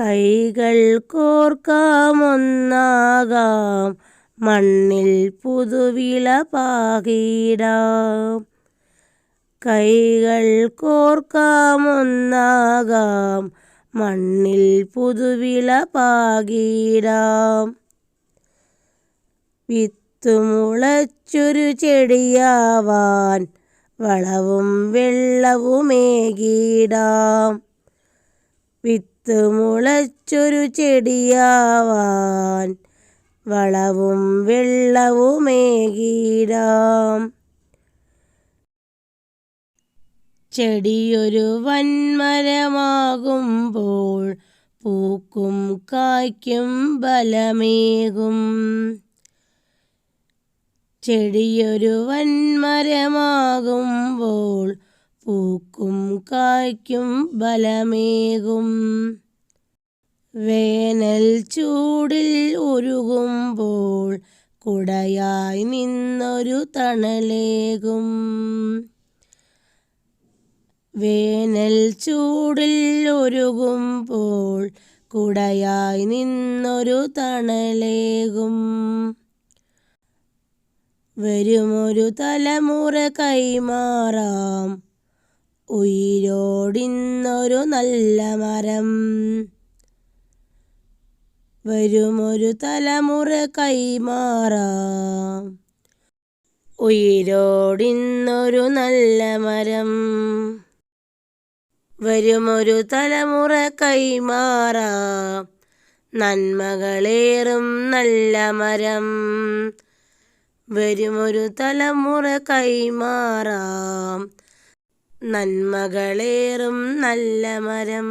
കൈകൾ കോർക്കാമൊന്നാകാം മണ്ണിൽ പുതുവിള പാകിടാം. കൈകൾ കോർക്കാമൊന്നാകാം മണ്ണിൽ പുതുവിള പാകിടാം. വിത്തുമുളച്ചൊരു ചെടിയാവാൻ വളവും വെള്ളവുമേകിടാം. വിത്തുമുളച്ചൊരു ചെടിയാവാൻ വളവും വെള്ളവുമേകിടാം. ചെടിയൊരു വൻമരമാകുമ്പോൾ പൂക്കും കായ്ക്കും ബലമേകും ചെടിയൊരു വൻമരമാകുമ്പോൾ പൂക്കും കായ്ക്കും ബലമേകും. വേനൽ ചൂടിൽ ഉരുകുമ്പോൾ കുടയായി നിന്നൊരു തണലേകും. വേനൽ ചൂടിൽ ഒരുകുമ്പോൾ കുടയായി നിന്നൊരു തണലേകും. വരുമൊരു തലമുറ കൈമാറാം. ഉയിരോടിന്നൊരു നല്ല മരം. വരുമൊരു തലമുറ കൈമാറാം. ഉയിരോടിന്നൊരു നല്ല മരം. വരുമൊരു തലമുറ കൈമാറാം. നന്മകളേറും നല്ല മരം. വരുമൊരു തലമുറ കൈമാറാം. നന്മകളേറും നല്ല മരം.